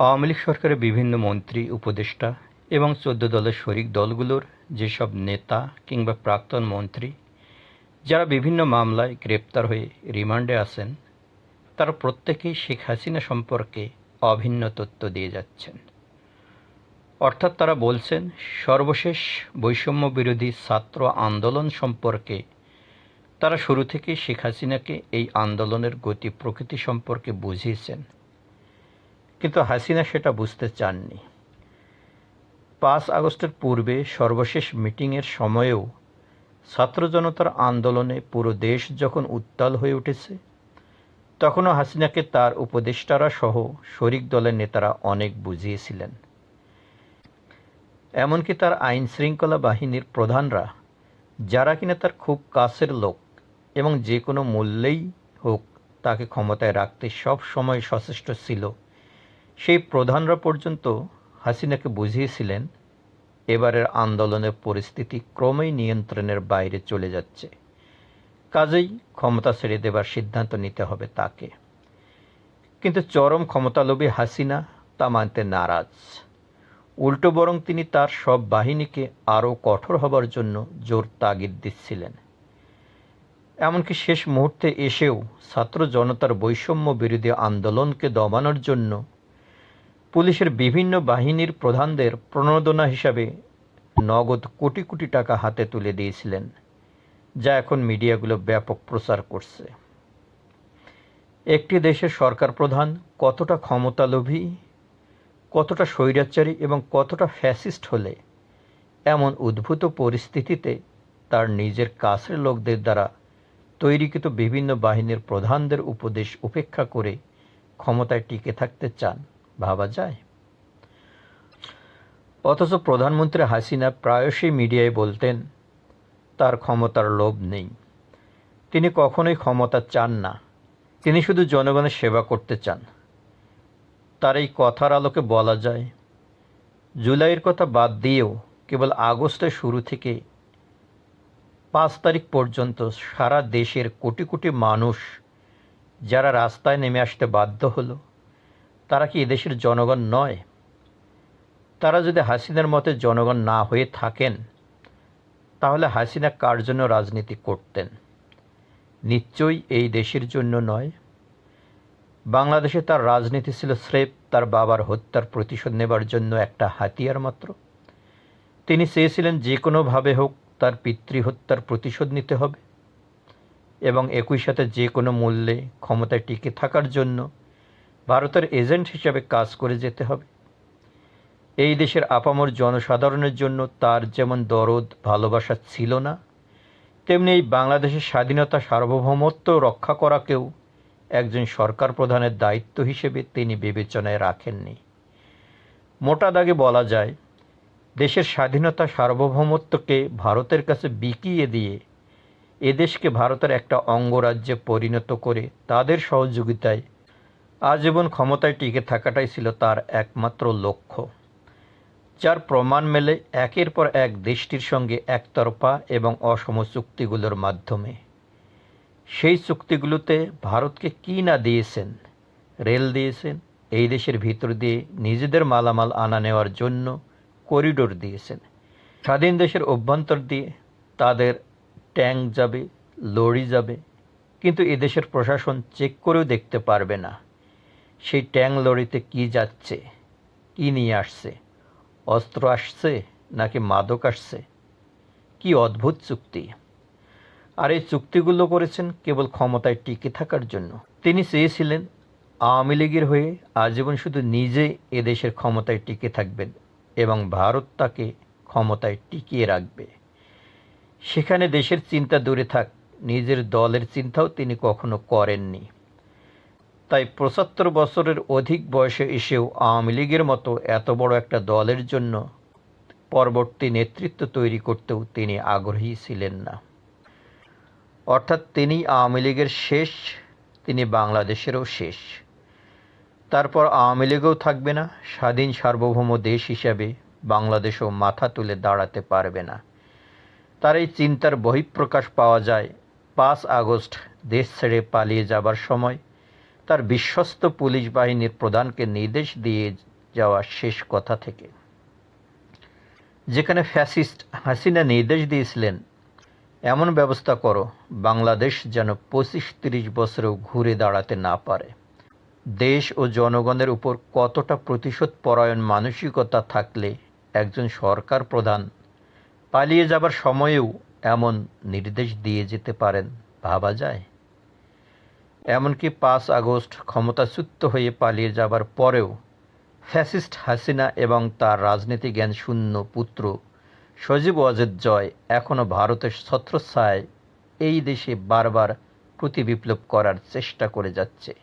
আওয়ামী লীগ সরকারের বিভিন্ন মন্ত্রী, উপদেষ্টা এবং চোদ্দ দলের শরিক দলগুলোর যেসব নেতা কিংবা প্রাক্তন মন্ত্রী যারা বিভিন্ন মামলায় গ্রেপ্তার হয়ে রিমান্ডে আছেন, তারা প্রত্যেকেই শেখ হাসিনা সম্পর্কে অভিন্ন তথ্য দিয়ে যাচ্ছেন। অর্থাৎ তারা বলছেন, সর্বশেষ বৈষম্য বিরোধী ছাত্র আন্দোলন সম্পর্কে তারা শুরু থেকেই শেখ হাসিনাকে এই আন্দোলনের গতি প্রকৃতি সম্পর্কে বুঝিয়েছেন। কিন্তু হাসিনা সেটা বুঝতে চাননি। পাঁচ আগস্টের পূর্বে সর্বশেষ মিটিংয়ের সময়েও ছাত্র জনতার আন্দোলনে পুরো দেশ যখন উত্তাল হয়ে উঠেছে, তখনও হাসিনাকে তার উপদেষ্টারা সহ শরিক দলের নেতারা অনেক বুঝিয়েছিলেন। এমনকি তার আইন শৃঙ্খলা বাহিনীর প্রধানরা, যারা কিনা তার খুব কাছের লোক এবং যে কোনো মূল্যেই হোক তাকে ক্ষমতায় রাখতে সব সময় সচেষ্ট ছিল সেই প্রধানরা পর্যন্ত হাসিনাকে বুঝিয়েছিলেন, এবারের আন্দোলনের পরিস্থিতি ক্রমেই নিয়ন্ত্রণের বাইরে চলে যাচ্ছে। কাজেই ক্ষমতা ছেড়ে দেবার সিদ্ধান্ত নিতে হবে তাকে। কিন্তু চরম ক্ষমতালোভী হাসিনা তা মানতে নারাজ। উল্টো বরং তিনি তার সব বাহিনীকে আরও কঠোর হবার জন্য জোর তাগিদ দিচ্ছিলেন। এমনকি শেষ মুহূর্তে এসেও ছাত্র জনতার বৈষম্য বিরোধী আন্দোলনকে দমানোর জন্য পুলিশের বিভিন্ন বাহিনীর প্রধানদের প্রণোদনা হিসাবে নগদ কোটি কোটি টাকা হাতে তুলে দিয়েছিলেন, যা এখন মিডিয়াগুলো ব্যাপক প্রচার করছে। একটি দেশের সরকার প্রধান কতটা ক্ষমতালোভী, কতটা স্বৈরাচারী এবং কতটা ফ্যাসিস্ট হলে এমন উদ্ভূত পরিস্থিতিতে তার নিজের কাছের লোকদের দ্বারা তৈরিকৃত বিভিন্ন বাহিনীর প্রধানদের উপদেশ উপেক্ষা করে ক্ষমতায় টিকে থাকতে চান। ভাবা যায়। অথচ প্রধানমন্ত্রী হাসিনা প্রায়শই মিডিয়ায় বলতেন, তার ক্ষমতার লোভ নেই। তিনি কখনোই ক্ষমতা চান না। তিনি শুধু জনগণের সেবা করতে চান। তার এই কথার আলোকে বলা যায়, জুলাইয়ের কথা বাদ দিয়েও কেবল আগস্টের শুরু থেকে পাঁচ তারিখ পর্যন্ত সারা দেশের কোটি কোটি মানুষ যারা রাস্তায় নেমে আসতে বাধ্য হলো। তারা কি এদেশের জনগণ নয়? তারা যদি হাসিনার মতে জনগণ না হয়ে থাকেন, তাহলে হাসিনা কার জন্য রাজনীতি করতেন? নিশ্চয়ই এই দেশের জন্য নয়। বাংলাদেশে তার রাজনীতি ছিল স্রেফ তার বাবার হত্যার প্রতিশোধ নেবার জন্য একটা হাতিয়ার মাত্র। তিনি চেয়েছিলেন যে কোনোভাবে হোক তার পিতৃহত্যার প্রতিশোধ নিতে হবে এবং একই সাথে যে কোনো মূল্যে ক্ষমতায় টিকে থাকার জন্য ভারতের এজেন্ট হিসাবে কাজ করে যেতে হবে। এই দেশের আপামর জনসাধারণের জন্য তার যেমন দরদ, ভালোবাসা ছিল না, তেমনি এই বাংলাদেশের স্বাধীনতা সার্বভৌমত্ব রক্ষা করাকেও একজন সরকার প্রধানের দায়িত্ব হিসেবে তিনি বিবেচনায় রাখেননি। মোটা দাগে বলা যায়, দেশের স্বাধীনতা সার্বভৌমত্বকে ভারতের কাছে বিকিয়ে দিয়ে এদেশকে ভারতের একটা অঙ্গরাজ্যে পরিণত করে তাদের সহযোগিতায় আজীবন ক্ষমতায় টিকে থাকাটাই ছিল তার একমাত্র লক্ষ্য। যার প্রমাণ মেলে একের পর এক দেশটির সঙ্গে একতরফা এবং অসম চুক্তিগুলোর মাধ্যমে। সেই চুক্তিগুলোতে ভারতকে কী না দিয়েছেন, রেল দিয়েছেন, এই দেশের ভিতর দিয়ে নিজেদের মালামাল আনা নেওয়ার জন্য করিডোর দিয়েছেন, স্বাধীন দেশের অভ্যন্তর দিয়ে তাদের ট্যাঙ্ক যাবে, লরি যাবে, কিন্তু এদেশের প্রশাসন চেক করেও দেখতে পারবে না। সেই ট্যাং লরিতে কি যাচ্ছে? কি নিয়ে আসছে? অস্ত্র আসছে নাকি মাদক আসছে? কি অদ্ভুত চুক্তি। আর এই চুক্তিগুলো করেছেন কেবল ক্ষমতায় টিকে থাকার জন্য। তিনি চেয়েছিলেন আওয়ামী লীগের হয়ে আজীবন শুধু নিজে এদেশের ক্ষমতায় টিকে থাকবেন এবং ভারত তাকে ক্ষমতায় টিকিয়ে রাখবে। সেখানে দেশের চিন্তা দূরে থাক, নিজের দলের চিন্তাও তিনি কখনো করেননি। তাই পঁচাত্তর বছরের অধিক বয়সে এসেও আওয়ামী লীগের মতো এত বড় একটা দলের জন্য পরবর্তী নেতৃত্ব তৈরি করতেও তিনি আগ্রহী ছিলেন না। অর্থাৎ তিনি আওয়ামী লীগের শেষ, তিনি বাংলাদেশেরও শেষ। তারপর আওয়ামী লীগও থাকবে না, স্বাধীন সার্বভৌম দেশ হিসাবে বাংলাদেশও মাথা তুলে দাঁড়াতে পারবে না। তার এই চিন্তার বহিঃপ্রকাশ পাওয়া যায় পাঁচ আগস্ট দেশ ছেড়ে পালিয়ে যাবার সময়। তার বিশ্বস্ত পুলিশ বাহিনীর প্রধানকে নির্দেশ দিয়ে যাওয়া শেষ কথা থেকে। যেখানে ফ্যাসিস্ট হাসিনা নির্দেশ দিয়েছিলেন, এমন ব্যবস্থা করো, বাংলাদেশ যেন পঁচিশ তিরিশ বছরেও ঘুরে দাঁড়াতে না পারে। দেশ ও জনগণের উপর কতটা প্রতিশোধ পরায়ণ মানসিকতা থাকলে একজন সরকার প্রধান পালিয়ে যাবার সময়েও এমন নির্দেশ দিয়ে যেতে পারেন ভাবা যায়? এমনকি পাঁচ আগস্ট ক্ষমতাচ্যুত হয়ে পালিয়ে যাবার পরেও ফ্যাসিস্ট হাসিনা এবং তার রাজনীতি জ্ঞান শূন্য পুত্র সজীব ওয়াজেদ জয় এখনও ভারতের ছত্রছায়ায় এই দেশে বারবার প্রতিবিপ্লব করার চেষ্টা করে যাচ্ছে।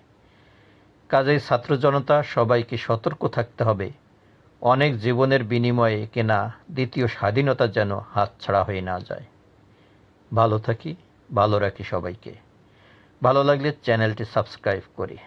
কাজেই ছাত্র জনতা, সবাইকে সতর্ক থাকতে হবে। অনেক জীবনের বিনিময়ে কেনা দ্বিতীয় স্বাধীনতা যেন হাতছাড়া হয়ে না যায়। ভালো থাকি, ভালো রাখি সবাইকে। ভালো লাগলে চ্যানেলটি সাবস্ক্রাইব করি।